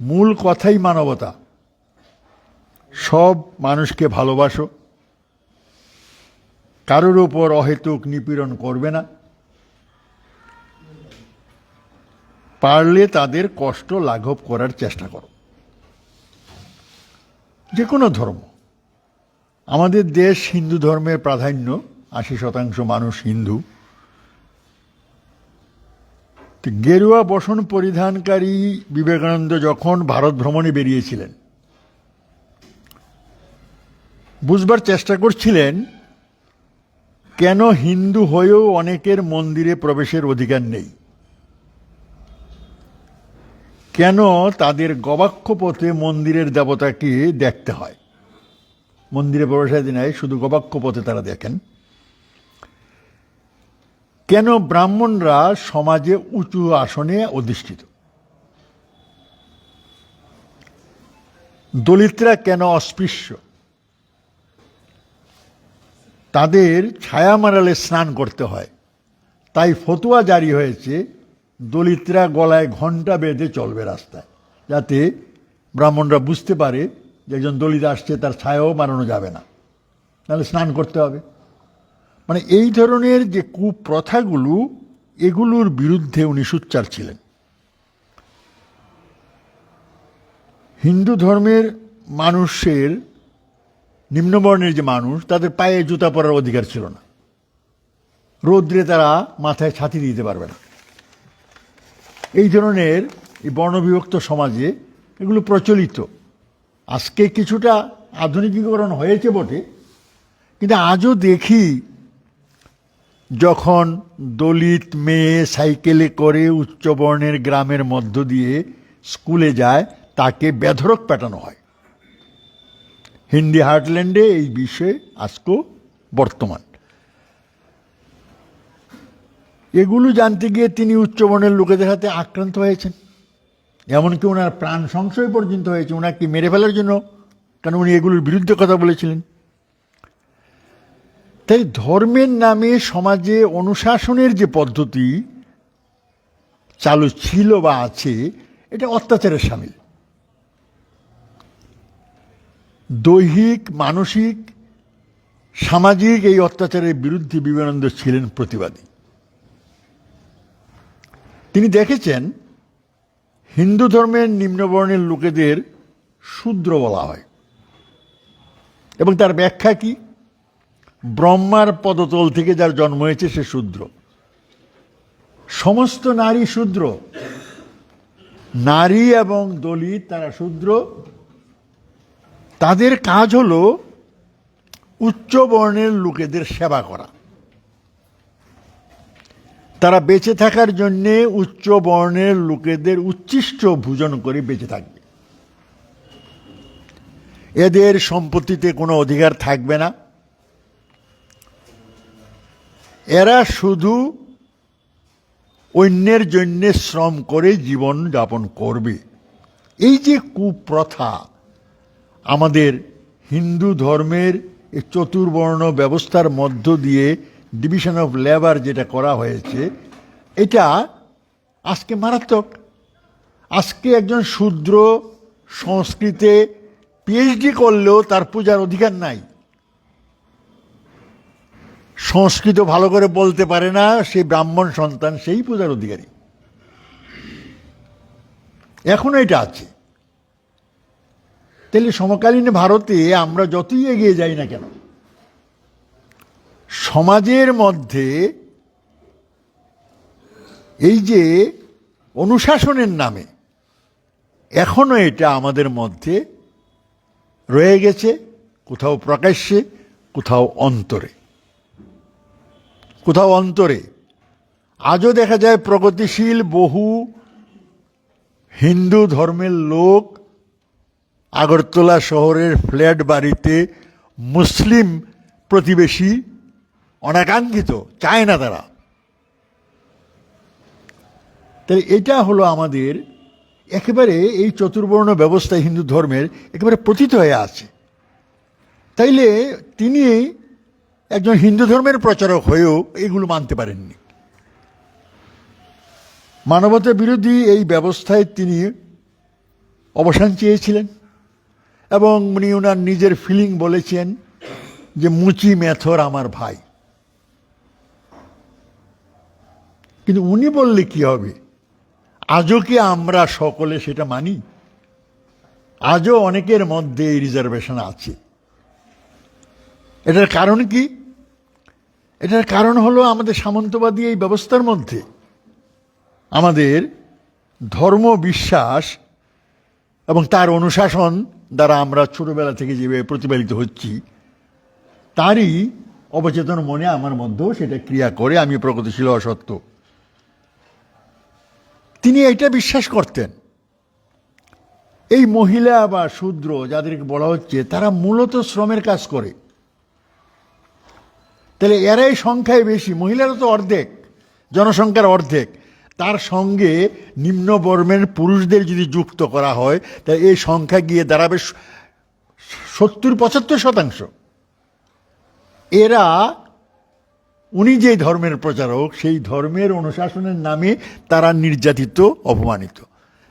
মূল কথাই মানবতা। সব মানুষকে ভালোবাসো। কারোর ওপর অহেতুক নিপীড়ন করবে না। পারলে তাদের কষ্ট লাঘব করার চেষ্টা করো। যে কোনো ধর্ম। আমাদের দেশ হিন্দু ধর্মের প্রাধান্য আশি শতাংশ মানুষ হিন্দু। গেরুয়া বসন পরিধানকারী বিবেকানন্দ যখন ভারত ভ্রমণে বেরিয়েছিলেন, বুঝবার চেষ্টা করছিলেন, কেন হিন্দু হয়েও অনেকের মন্দিরে প্রবেশের অধিকার নেই? কেন তাদের গবাক্ষ পথে মন্দিরের দেবতাকে দেখতে হয়? মন্দিরে প্রবেশাদি নাই, শুধু গবাক্ষ পথে তারা দেখেন। কেন ব্রাহ্মণরা সমাজে উঁচু আসনে অধিষ্ঠিত? দলিতরা কেন অস্পৃশ্য? তাদের ছায়া মারালে স্নান করতে হয়। তাই ফতুয়া জারি হয়েছে, দলিতরা গলায় ঘণ্টা বেঁধে চলবে রাস্তায়, যাতে ব্রাহ্মণরা বুঝতে পারে যে একজন দলিত আসছে, তার ছায়াও মারানো যাবে না। নাহলে স্নান করতে হবে। মানে এই ধরনের যে কুপ্রথাগুলো, এগুলোর বিরুদ্ধে উনি সুচ্চার ছিলেন। হিন্দু ধর্মের মানুষের, নিম্নবর্ণের যে মানুষ, তাদের পায়ে জুতা পরার অধিকার ছিল না। রৌদ্রে তারা মাথায় ছাতি দিতে পারবে না। এই ধরনের এই বর্ণবিভক্ত সমাজে এগুলো প্রচলিত। আজকে কিছুটা আধুনিকীকরণ হয়েছে বটে, কিন্তু আজও দেখি যখন দলিত মেয়ে সাইকেলে করে উচ্চবর্ণের গ্রামের মধ্য দিয়ে স্কুলে যায়, তাকে বেধরক পেটানো হয়। হিন্দি হার্টল্যান্ডে এই বিষয়ে আজকও বর্তমান। এগুলো জানতে গিয়ে তিনি উচ্চবর্ণের লোকেদের হাতে আক্রান্ত হয়েছেন। এমনকি ওনার প্রাণ সংশয় পর্যন্ত হয়েছে। ওনাকে মেরে ফেলার জন্য কারণ উনি এগুলোর বিরুদ্ধে কথা বলেছিলেন? তাই ধর্মের নামে সমাজে অনুশাসনের যে পদ্ধতি চালু ছিল বা আছে, এটা অত্যাচারের সামিল। দৈহিক, মানসিক, সামাজিক এই অত্যাচারের বিরুদ্ধে বিবেকানন্দ ছিলেন প্রতিবাদী। তিনি দেখেছেন, হিন্দু ধর্মের নিম্নবর্ণের লোকেদের শূদ্র বলা হয়। এবং তার ব্যাখ্যা কি? ব্রহ্মার পদতল থেকে যার জন্ম হয়েছে সে শূদ্র। সমস্ত নারী শূদ্র। নারী এবং দলিত তারা শূদ্র। তাদের কাজ হল উচ্চ বর্ণের লোকেদের সেবা করা। তারা বেঁচে থাকার জন্যে উচ্চ বর্ণের লোকেদের উচ্ছিষ্ট ভোজন করে বেঁচে থাকবে। এদের সম্পত্তিতে কোনো অধিকার থাকবে না। এরা শুধু অন্যের জন্য শ্রম করে জীবন যাপন করবে। এই যে কুপ্রথা আমাদের হিন্দু ধর্মের চতুর্বর্ণ ব্যবস্থার মধ্য দিয়ে ডিভিশন অফ লেবার যেটা করা হয়েছে, এটা আজকে মারাত্মক। আজকে একজন শূদ্র সংস্কৃতে পিএইচডি করলেও তার পূজার অধিকার নাই। সংস্কৃত ভালো করে বলতে পারে না সেই ব্রাহ্মণ সন্তান, সেই পূজার অধিকারী। এখনও এটা আছে। তাহলে সমকালীন ভারতে আমরা যতই এগিয়ে যাই না কেন, সমাজের মধ্যে এই যে অনুশাসনের নামে এখনও এটা আমাদের মধ্যে রয়ে গেছে, কোথাও প্রকাশ্যে, কোথাও অন্তরে। কোথাও অন্তরে। আজও দেখা যায় প্রগতিশীল বহু হিন্দু ধর্মের লোক আগরতলা শহরের ফ্ল্যাট বাড়িতে মুসলিম প্রতিবেশী অনাকাঙ্ক্ষিত, চায় না তারা। তাহলে এটা হলো আমাদের একেবারে এই চতুর্বর্ণ ব্যবস্থা হিন্দু ধর্মের একেবারে পতিত হয়ে আছে। তাইলে তিনি একজন হিন্দু ধর্মের প্রচারক হয়েও এগুলো মানতে পারেননি। মানবতা বিরোধী এই ব্যবস্থায় তিনি অবসান চেয়েছিলেন এবং উনি ওনার নিজের ফিলিং বলেছেন যে মুচি মেথর আমার ভাই। কিন্তু উনি বললে কি হবে? আজও কি আমরা সকলে সেটা মানি? আজও অনেকের মধ্যে এই রিজার্ভেশন আছে। এটার কারণ কি? এটার কারণ হলো আমাদের সামন্তবাদী এই ব্যবস্থার মধ্যে। আমাদের ধর্ম, বিশ্বাস এবং তার অনুশাসন দ্বারা আমরা ছোটবেলা থেকে যেভাবে প্রতিপালিত হচ্ছি, তারই অবচেতন মনে আমার মধ্যেও সেটা ক্রিয়া করে, আমি প্রগতিশীল অসত্য তিনি এটা বিশ্বাস করতেন। এই মহিলা বা শূদ্র যাদেরকে বলা হচ্ছে, তারা মূলত শ্রমের কাজ করে। তাহলে এরাই সংখ্যায় বেশি। মহিলারা তো অর্ধেক, জনসংখ্যার অর্ধেক। তার সঙ্গে নিম্নবর্মের পুরুষদের যদি যুক্ত করা হয়, তাহলে এই সংখ্যা গিয়ে দাঁড়াবে সত্তর পঁচাত্তর শতাংশ। এরা, উনি যে ধর্মের প্রচারক, সেই ধর্মের অনুশাসনের নামে তারা নির্যাতিত, অপমানিত।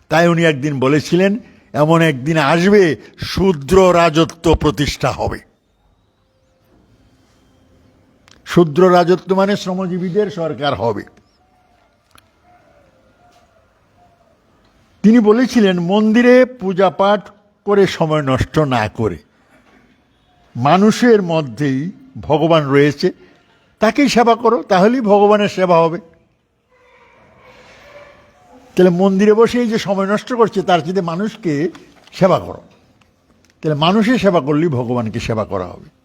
তাই উনি একদিন বলেছিলেন, এমন একদিন আসবে, শূদ্র রাজত্ব প্রতিষ্ঠা হবে। শূদ্র রাজত্ব মানে শ্রমজীবীদের সরকার হবে। তিনি বলেছিলেন, মন্দিরে পূজা পাঠ করে সময় নষ্ট না করে। মানুষের মধ্যেই ভগবান রয়েছে, তাকেই সেবা করো, তাহলেই ভগবানের সেবা হবে। তাহলে মন্দিরে বসে এই যে সময় নষ্ট করছে, তার চেয়ে মানুষকে সেবা করো। তাহলে মানুষের সেবা করলেই ভগবানকে সেবা করা হবে।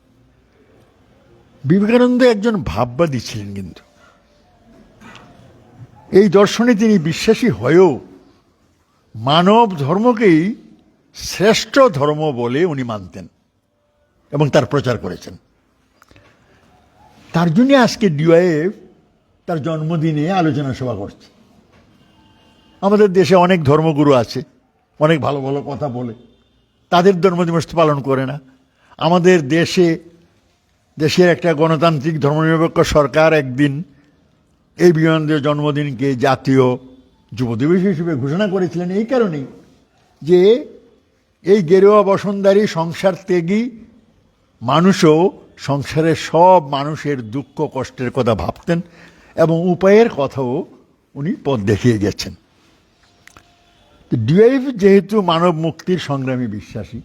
বিবেকানন্দ একজন ভাববাদী ছিলেন কিন্তু। এই দর্শনে তিনি বিশ্বাসী হয়েও মানব ধর্মকেই শ্রেষ্ঠ ধর্ম বলে উনি মানতেন এবং তার প্রচার করেছেন। তার জন্য আজকে ডিওয়াইএফ তার জন্মদিনে আলোচনা সভা করছে। আমাদের দেশে অনেক ধর্মগুরু আছে, অনেক ভালো ভালো কথা বলে। তাদের জন্মদিবস পালন করে না। আমাদের দেশে দেশের একটা গণতান্ত্রিক ধর্মনিরপেক্ষ সরকার একদিন এই বিবেকানন্দের জন্মদিনকে জাতীয় যুব দিবস হিসেবে ঘোষণা করেছিলেন এই কারণেই যে এই গেরুয়া বসন্তারী সংসার ত্যাগী মানুষও সংসারের সব মানুষের দুঃখ কষ্টের কথা ভাবতেন এবং উপায়ের কথাও উনি পথ দেখিয়ে গেছেন। ডিআইএফ যেহেতু মানব মুক্তির সংগ্রামী বিশ্বাসী,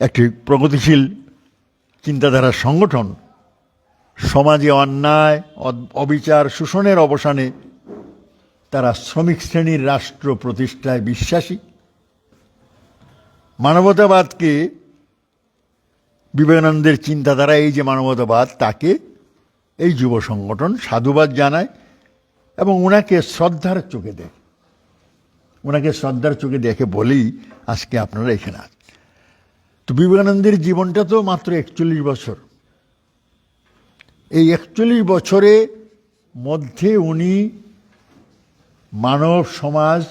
একটি প্রগতিশীল চিন্তাধারার সংগঠন, সমাজে অন্যায় অবিচার শোষণের অবসানে তারা শ্রমিক শ্রেণির রাষ্ট্র প্রতিষ্ঠায় বিশ্বাসী। মানবতাবাদকে বিবেকানন্দের চিন্তাধারা এই যে মানবতাবাদ, তাকে এই যুব সংগঠন সাধুবাদ জানায় এবং ওনাকে শ্রদ্ধার চোখে দেয় ওনাকে শ্রদ্ধার চোখে দেখে বলেই আজকে আপনারা এখানে আছেন। তো বিবেকানন্দের জীবনটা তো মাত্র একচল্লিশ বছর। এই একচল্লিশ বছরে মধ্যে উনি মানব সমাজ,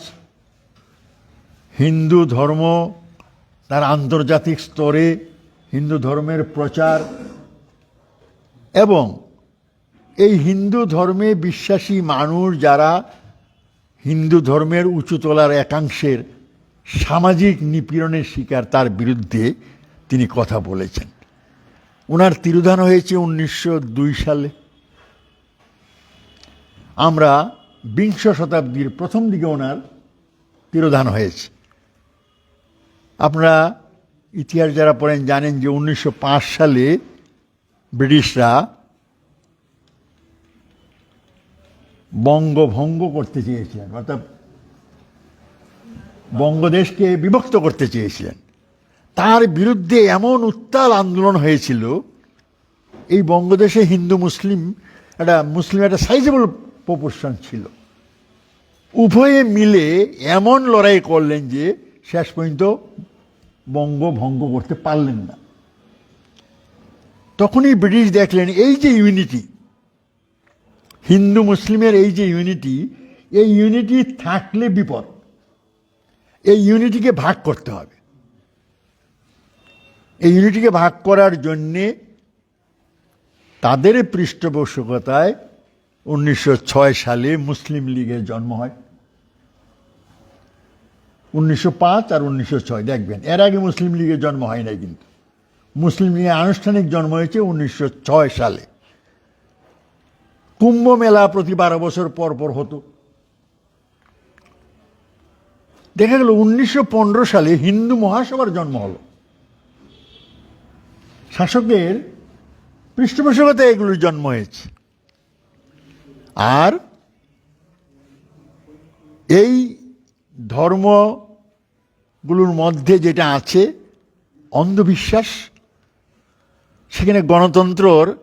হিন্দু ধর্ম, তার আন্তর্জাতিক স্তরে হিন্দু ধর্মের প্রচার এবং এই হিন্দু ধর্মে বিশ্বাসী মানুষ যারা হিন্দু ধর্মের উঁচুতলার একাংশের সামাজিক নিপীড়নের শিকার তার বিরুদ্ধে তিনি কথা বলেছেন। ওনার তিরোধান হয়েছে উনিশশো দুই সালে। আমরা বিংশ শতাব্দীর প্রথম দিকে ওনার তিরোধান হয়েছে। আপনারা ইতিহাস যারা পড়েন জানেন যে উনিশশো পাঁচ সালে ব্রিটিশরা বঙ্গভঙ্গ করতে চেয়েছিলেন, অর্থাৎ বঙ্গদেশকে বিভক্ত করতে চেয়েছিলেন। তার বিরুদ্ধে এমন উত্তাল আন্দোলন হয়েছিল, এই বঙ্গদেশে হিন্দু, মুসলিম, একটা মুসলিম একটা সাইজেবল প্রপোর্শন ছিল। উভয়ে মিলে এমন লড়াই করলেন যে শেষ পর্যন্ত বঙ্গভঙ্গ করতে পারলেন না। তখনই ব্রিটিশ দেখলেন, এই যে ইউনিটি হিন্দু, মুসলিমের এই যে ইউনিটি এই ইউনিটি থাকলে বিপদ। এই ইউনিটিকে ভাগ করতে হবে। এই ইউনিটিকে ভাগ করার জন্যে তাদের পৃষ্ঠপোষকতায় উনিশশো ছয় সালে মুসলিম লীগের জন্ম হয়। উনিশশো পাঁচ আর উনিশশো ছয়, দেখবেন, এর আগে মুসলিম লীগের জন্ম হয় নাই কিন্তু। মুসলিম লীগের আনুষ্ঠানিক জন্ম হয়েছে উনিশশো ছয় সালে। কুম্ভ মেলা প্রতি বারো বছর পর পর হতো। দেখা গেল উনিশশো সালে হিন্দু মহাসভার জন্ম হলো। শাসকের পৃষ্ঠপোষকতায় এগুলোর জন্ম হয়েছে। আর এই ধর্মগুলোর মধ্যে যেটা আছে, অন্ধবিশ্বাস, সেখানে গণতন্ত্রর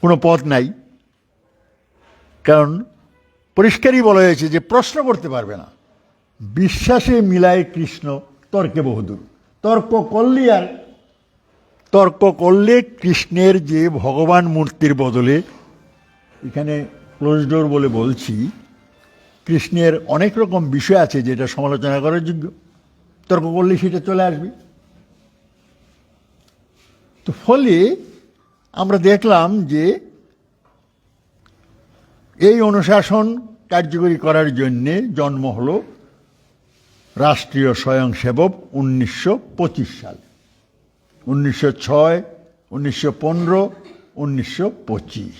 কোনো পথ নাই। কারণ পরিষ্কারই বলা হয়েছে যে প্রশ্ন করতে পারবে না। বিশ্বাসে মিলায় কৃষ্ণ, তর্কে বহুদূর। তর্ক করলে আর তর্ক করলে কৃষ্ণের যে ভগবান মূর্তির বদলে, এখানে ক্লোজ ডোর বলে বলছি, কৃষ্ণের অনেক রকম বিষয় আছে যেটা সমালোচনা করার যোগ্য। তর্ক করলে সেটা চলে আসবে। তো ফলে আমরা দেখলাম যে এই অনুশাসন কার্যকরী করার জন্যে জন্ম হল রাষ্ট্রীয় স্বয়ংসেবক উনিশশো পঁচিশ সালে। উনিশশো ছয়, উনিশশো পনেরো, উনিশশো পঁচিশ।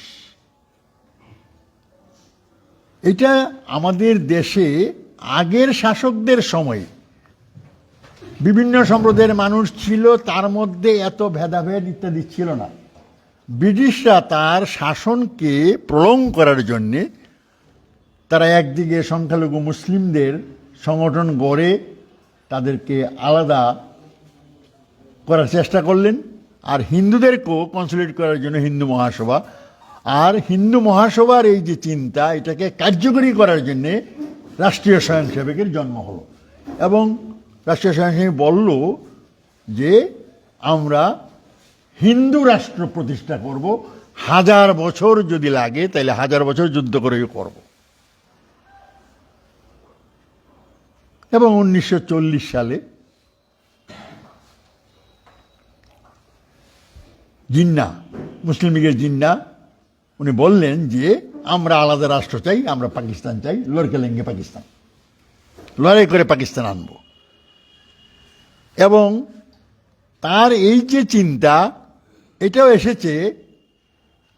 এটা আমাদের দেশে আগের শাসকদের সময়ে। বিভিন্ন সম্প্রদায়ের মানুষ ছিল, তার মধ্যে এত ভেদাভেদ ইত্যাদি ছিল না। ব্রিটিশরা তার শাসনকে প্রলং করার জন্যে তারা একদিকে সংখ্যালঘু মুসলিমদের সংগঠন গড়ে তাদেরকে আলাদা করার চেষ্টা করলেন, আর হিন্দুদেরকেও কনসুলেট করার জন্য হিন্দু মহাসভা। আর হিন্দু মহাসভার এই যে চিন্তা, এটাকে কার্যকরী করার জন্যে রাষ্ট্রীয় স্বয়ংসেবকের জন্ম হলো। এবং রাষ্ট্রীয় স্বয়ংসেবক বলল যে, আমরা হিন্দু রাষ্ট্র প্রতিষ্ঠা করব, হাজার বছর যদি লাগে তাহলে হাজার বছর যুদ্ধ করেই করব। এবং উনিশশো চল্লিশ সালে জিন্না, মুসলিম লীগের জিন্না, উনি বললেন যে, আমরা আলাদা রাষ্ট্র চাই, আমরা পাকিস্তান চাই, লড়কে লেঙ্গে পাকিস্তান। লড়াই করে পাকিস্তান আনব। এবং তার এই যে চিন্তা এটাও এসেছে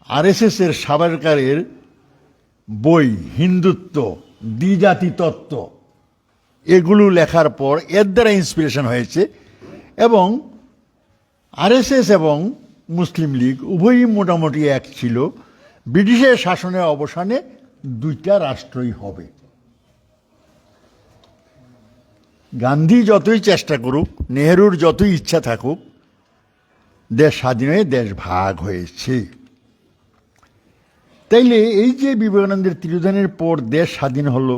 আরএসএস এর সাবারকারের বই, হিন্দুত্ব দ্বিজাতি তত্ত্ব এগুলো লেখার পর এর দ্বারা ইন্সপিরেশন হয়েছে এবং আরএসএস এবং মুসলিম লীগ উভয়ই মোটামুটি এক ছিল। ব্রিটিশের শাসনের অবসানে দুইটা রাষ্ট্রই হবে। গান্ধী যতই চেষ্টা করুক, নেহরুর যতই ইচ্ছা থাকুক দেশ স্বাধীন হয়ে দেশ ভাগ হয়েছে। তাইলে এই যে বিবেকানন্দের তিরোধানের পর দেশ স্বাধীন হলো,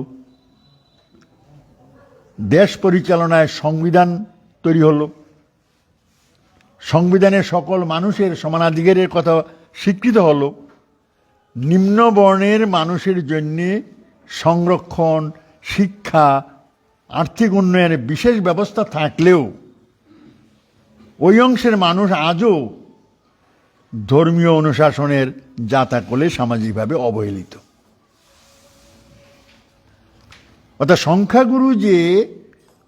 দেশ পরিচালনায় সংবিধান তৈরি হলো সংবিধানে সকল মানুষের সমানাধিকারের কথা স্বীকৃত হলো, নিম্ন বর্ণের মানুষের জন্যে সংরক্ষণ, শিক্ষা, আর্থিক উন্নয়নের বিশেষ ব্যবস্থা থাকলেও ওই অংশের মানুষ আজও ধর্মীয় অনুশাসনের জাতাকলে সামাজিকভাবে অবহেলিত। অর্থাৎ সংখ্যাগুরু যে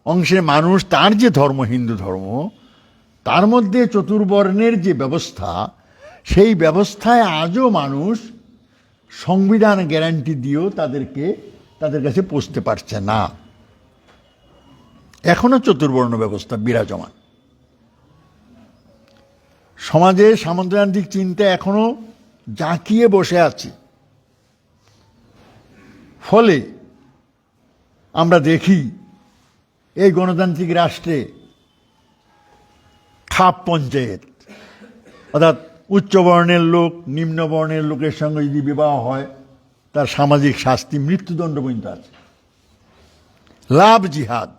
অংশের মানুষ, তার যে ধর্ম, হিন্দু ধর্ম, তার মধ্যে চতুর্বর্ণের যে ব্যবস্থা, সেই ব্যবস্থায় আজও মানুষ সংবিধান গ্যারান্টি দিয়েও তাদেরকে, তাদের কাছে পৌঁছতে পারছে না। এখনও চতুর্বর্ণ ব্যবস্থা বিরাজমান। সমাজে সামন্ততান্ত্রিক চিন্তা এখনও জাঁকিয়ে বসে আছে। ফলে আমরা দেখি এই গণতান্ত্রিক রাষ্ট্রে খাপ পঞ্চায়েত, অর্থাৎ উচ্চ বর্ণের লোক, নিম্ন বর্ণের লোকের সঙ্গে যদি বিবাহ হয়, তার সামাজিক শাস্তি, মৃত্যুদণ্ড পর্যন্ত আছে। লাভ জিহাদ।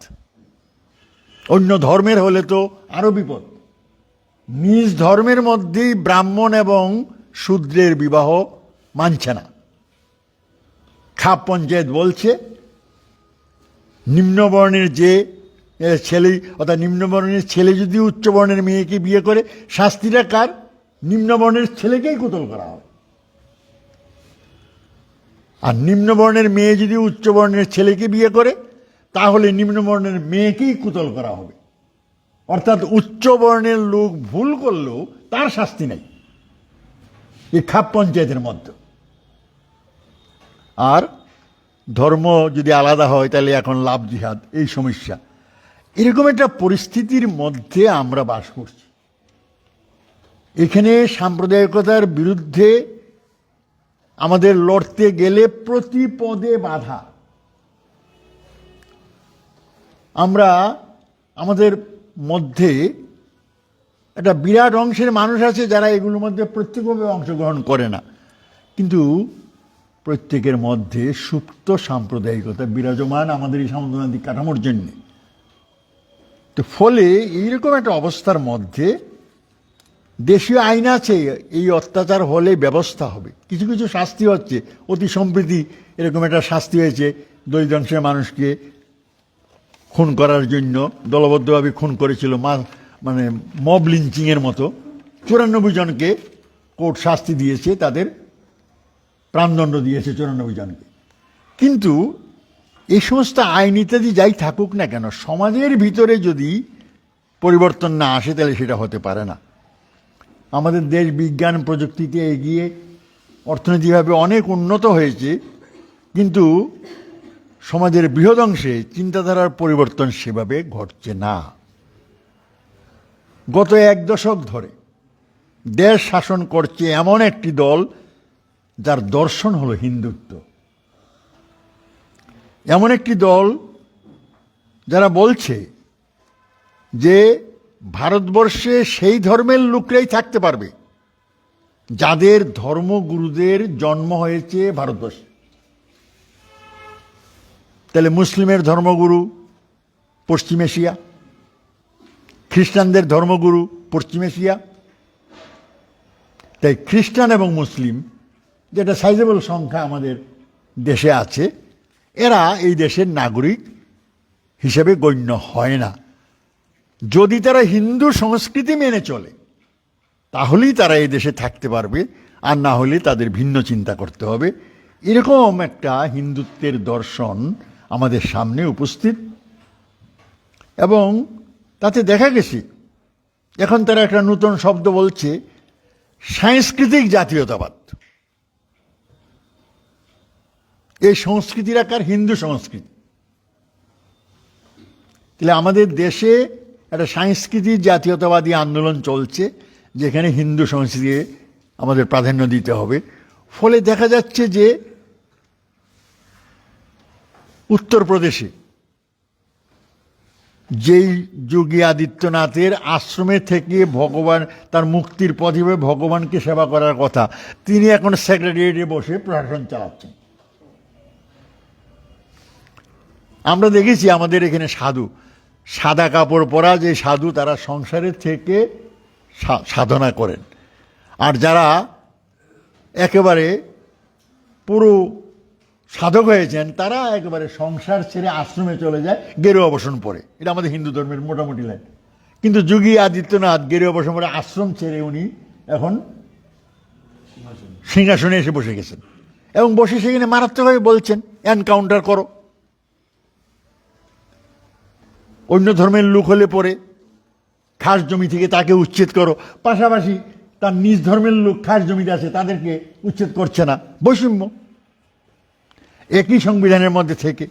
অন্য ধর্মের হলে তো আরও বিপদ। নিজ ধর্মের মধ্যেই ব্রাহ্মণ এবং শূদ্রের বিবাহ মানছে না। খাপ পঞ্চায়েত বলছে, নিম্নবর্ণের যে ছেলে, অর্থাৎ নিম্নবর্ণের ছেলে যদি উচ্চবর্ণের মেয়েকে বিয়ে করে, শাস্তিটা কার? নিম্নবর্ণের ছেলেকেই কোতল করা হবে। আর নিম্নবর্ণের মেয়ে যদি উচ্চবর্ণের ছেলেকে বিয়ে করে, তাহলে নিম্নবর্ণের মেয়েকেই কুতল করা হবে। অর্থাৎ উচ্চবর্ণের লোক ভুল করলেও তার শাস্তি নেই। এই খাপ পঞ্চায়েতের মধ্যে। আর ধর্ম যদি আলাদা হয়, তাহলে এখন লাভ জিহাদ, এই সমস্যা। এরকম একটা পরিস্থিতির মধ্যে আমরা বাস করছি। এখানে সাম্প্রদায়িকতার বিরুদ্ধে আমাদের লড়তে গেলে প্রতি পদে বাধা। আমরা আমাদের মধ্যে একটা বিরাট অংশের মানুষ আছে যারা এগুলোর মধ্যে প্রত্যেকভাবে অংশগ্রহণ করে না। কিন্তু প্রত্যেকের মধ্যে সুপ্ত সাম্প্রদায়িকতা, বিরাজমান আমাদের এই সামাজিক কাঠামোর জন্য। তো ফলে এইরকম একটা অবস্থার মধ্যে দেশীয় আইন আছে, এই অত্যাচার হলে ব্যবস্থা হবে। কিছু কিছু শাস্তি হচ্ছে, অতি সম্প্রীতি এরকম একটা শাস্তি হয়েছে, দরিদ্র অংশের মানুষকে খুন করার জন্য, দলবদ্ধভাবে খুন করেছিল মা মানে মব লিঞ্চিংয়ের মতো। চুরানব্বই জনকে কোর্ট শাস্তি দিয়েছে, তাদের প্রাণদণ্ড দিয়েছে চুরানব্বই জনকে। কিন্তু এই সমস্ত আইন ইত্যাদি যাই থাকুক না কেন, সমাজের ভিতরে যদি পরিবর্তন না আসে, তাহলে সেটা হতে পারে না। আমাদের দেশ বিজ্ঞান প্রযুক্তিতে এগিয়ে অর্থনৈতিকভাবে অনেক উন্নত হয়েছে, কিন্তু সমাজের বৃহৎ অংশে চিন্তাধারার পরিবর্তন সেভাবে ঘটছে না। গত এক দশক ধরে দেশ শাসন করছে এমন একটি দল যার দর্শন হলো হিন্দুত্ব। এমন একটি দল যারা বলছে যে ভারতবর্ষে সেই ধর্মের লোকরাই থাকতে পারবে, যাদের ধর্মগুরুদের জন্ম হয়েছে ভারতবর্ষে। তাহলে মুসলিমের ধর্মগুরু পশ্চিম এশিয়া, খ্রিস্টানদের ধর্মগুরু পশ্চিম এশিয়া। তাই খ্রিস্টান এবং মুসলিম, যেটা সাইজেবল সংখ্যা আমাদের দেশে আছে, এরা এই দেশের নাগরিক হিসেবে গণ্য হয় না। যদি তারা হিন্দু সংস্কৃতি মেনে চলে, তাহলেই তারা এই দেশে থাকতে পারবে, আর না হলে তাদের ভিন্ন চিন্তা করতে হবে। এরকম একটা হিন্দুত্বের দর্শন আমাদের সামনে উপস্থিত। এবং তাতে দেখা গেছে, এখন তারা একটা নতুন শব্দ বলছে, সাংস্কৃতিক জাতীয়তাবাদ। এই সংস্কৃতির আকার হিন্দু সংস্কৃতি। তাহলে আমাদের দেশে একটা সাংস্কৃতিক জাতীয়তাবাদী আন্দোলন চলছে, যেখানে হিন্দু সংস্কৃতি আমাদের প্রাধান্য দিতে হবে। ফলে দেখা যাচ্ছে যে উত্তরপ্রদেশে। যেই যোগী আদিত্যনাথের আশ্রমে থেকে ভগবান, তার মুক্তির পথ ভগবানকে সেবা করার কথা, তিনি এখন সেক্রেটারিয়েটে বসে প্রশাসন চালাচ্ছেন। আমরা দেখেছি আমাদের এখানে সাধু। সাদা কাপড় পরা যে সাধু তারা সংসারের থেকে সাধনা করেন। আর যারা একেবারে পুরো সাধক হয়েছেন, তারা একেবারে সংসার ছেড়ে আশ্রমে চলে যায়, গেরুয়া বসন পরে। এটা আমাদের হিন্দু ধর্মের মোটামুটি লাইন কিন্তু যোগী আদিত্যনাথ গেরুয়া বসন পরে আশ্রম ছেড়ে উনি এখন সিংহাসনে এসে বসে গেছেন। এবং বসে সেখানে মারাত্মকভাবে বলছেন এনকাউন্টার করো। অন্য ধর্মের লোক হলে পরে খাস জমি থেকে তাকে উচ্ছেদ করো। পাশাপাশি তার নিজ ধর্মের লোক খাস জমিতে আছে, তাদেরকে উচ্ছেদ করছে না। বৈষম্য। একই সংবিধানের মধ্যে থেকে।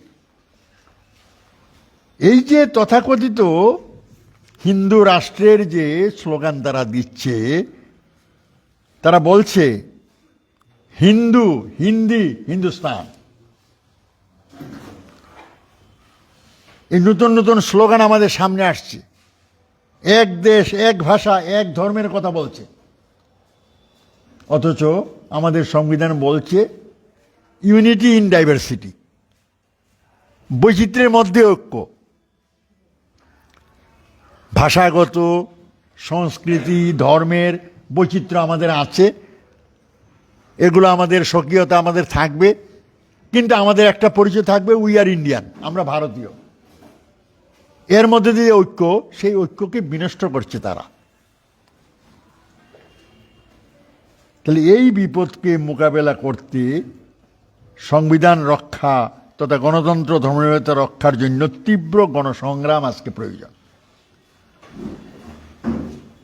এই যে তথাকথিত হিন্দু রাষ্ট্রের যে স্লোগান তারা দিচ্ছে, তারা বলছে, হিন্দু, হিন্দি, হিন্দুস্তান। এই নতুন নতুন স্লোগান আমাদের সামনে আসছে। এক দেশ, এক ভাষা, এক ধর্মের কথা বলছে। অথচ আমাদের সংবিধান বলছে ইউনিটি ইন ডাইভার্সিটি। বৈচিত্র্যের মধ্যে ঐক্য। ভাষাগত, সংস্কৃতি, ধর্মের বৈচিত্র্য আমাদের আছে। এগুলো আমাদের স্বকীয়তা আমাদের থাকবে। কিন্তু আমাদের একটা পরিচয় থাকবে উই আর ইন্ডিয়ান আমরা ভারতীয়। এর মধ্যে দিয়ে ঐক্য, সেই ঐক্যকে বিনষ্ট করছে তারা। তাহলে এই বিপদকে মোকাবেলা করতে সংবিধান রক্ষা তথা গণতন্ত্র ধর্মনিরতা রক্ষার জন্য তীব্র গণসংগ্রাম আজকে প্রয়োজন।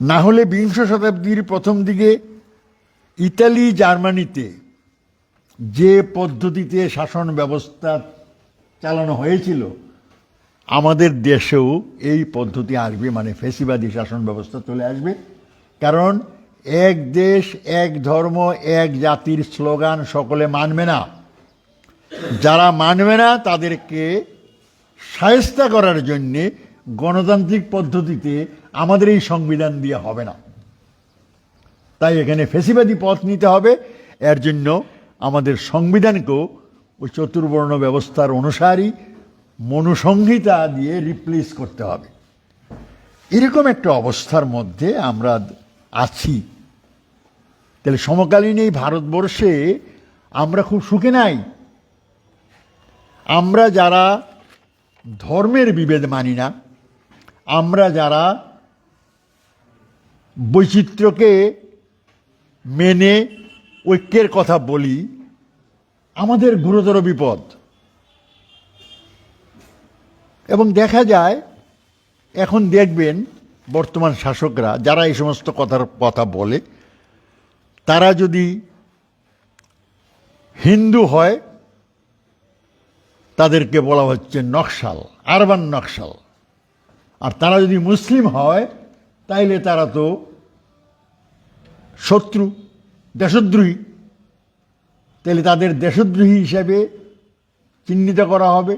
না হলে বিংশ শতাব্দীর প্রথম দিকে ইতালি, জার্মানিতে যে পদ্ধতিতে শাসন ব্যবস্থা চালানো হয়েছিল, আমাদের দেশেও এই পদ্ধতি আসবে মানে ফেসিবাদী শাসন ব্যবস্থা চলে আসবে। কারণ এক দেশ, এক ধর্ম, এক জাতির স্লোগান সকলে মানবে না। যারা মানবে না, তাদেরকে সায়স্তা করার জন্যে গণতান্ত্রিক পদ্ধতিতে আমাদের এই সংবিধান দিয়ে হবে না। তাই এখানে ফেসিবাদী পথ নিতে হবে। এর জন্য আমাদের সংবিধানকেও ওই চতুর্বর্ণ ব্যবস্থার অনুসারী মনুসংহিতা দিয়ে রিপ্লেস করতে হবে। এরকম একটা অবস্থার মধ্যে আমরা আছি। তাহলে সমকালীন এই ভারতবর্ষে আমরা খুব সুখে নাই। আমরা যারা ধর্মের বিভেদ মানি না, আমরা যারা বৈচিত্র্যকে মেনে ঐক্যের কথা বলি, আমাদের গুরুতর বিপদ। এবং দেখা যায়, এখন দেখবেন বর্তমান শাসকরা, যারা এই সমস্ত কথার কথা বলে, তারা যদি হিন্দু হয় তাদেরকে বলা হচ্ছে নকশাল, আরবান নকশাল। আর তারা যদি মুসলিম হয়, তাইলে তারা তো শত্রু, দেশদ্রোহী। তাহলে তাদের দেশদ্রোহী হিসাবে চিহ্নিত করা হবে।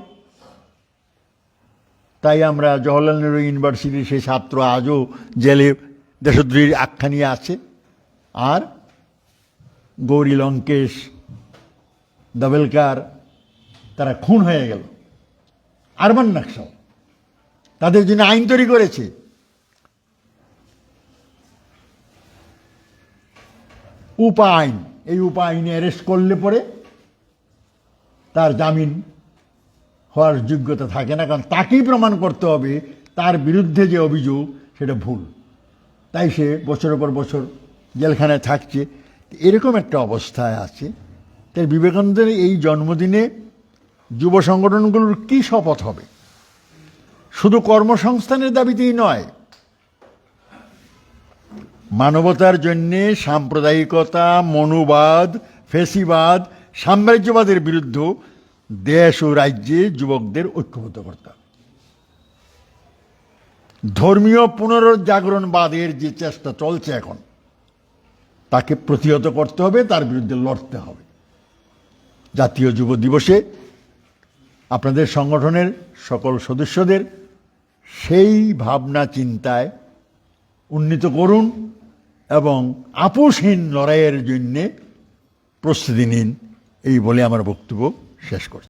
তাই আমরা জওহরলাল নেহরু ইউনিভার্সিটির সেই ছাত্র আজও জেলে দেশদ্রোহীর আখ্যা নিয়ে আছে। আর গৌরী লঙ্কেশ দবেলকার তারা খুন হয়ে গেল। আরবান নকশাল তাদের জন্য আইন তৈরি করেছে, উপা আইন, এই উপা আইনে অ্যারেস্ট করলে পরে তার জামিন হওয়ার যোগ্যতা থাকে না, কারণ তাকেই প্রমাণ করতে হবে, তার বিরুদ্ধে যে অভিযোগ, সেটা ভুল। তাই সে বছরের পর বছর জেলখানায় থাকছে। এরকম একটা অবস্থায় আছে। তাই বিবেকানন্দের এই জন্মদিনে যুব সংগঠনগুলোর কি শপথ হবে? শুধু কর্মসংস্থানের দাবিতেই নয়, মানবতার জন্যে সাম্প্রদায়িকতা, মনুবাদ, ফেসিবাদ, সাম্রাজ্যবাদের বিরুদ্ধে দেশ ও রাজ্যে যুবকদের ঐক্যবদ্ধ করতে ধর্মীয় পুনরুজ্জাগরণবাদের যে চেষ্টা চলছে এখন, তাকে প্রতিহত করতে হবে, তার বিরুদ্ধে লড়তে হবে। জাতীয় যুব দিবসে আপনাদের সংগঠনের সকল সদস্যদের সেই ভাবনা চিন্তায় উন্নীত করুন এবং আপোষহীন লড়াইয়ের জন্যে প্রস্তুতি নিন। এই বলে আমার বক্তব্য শেষ করছি।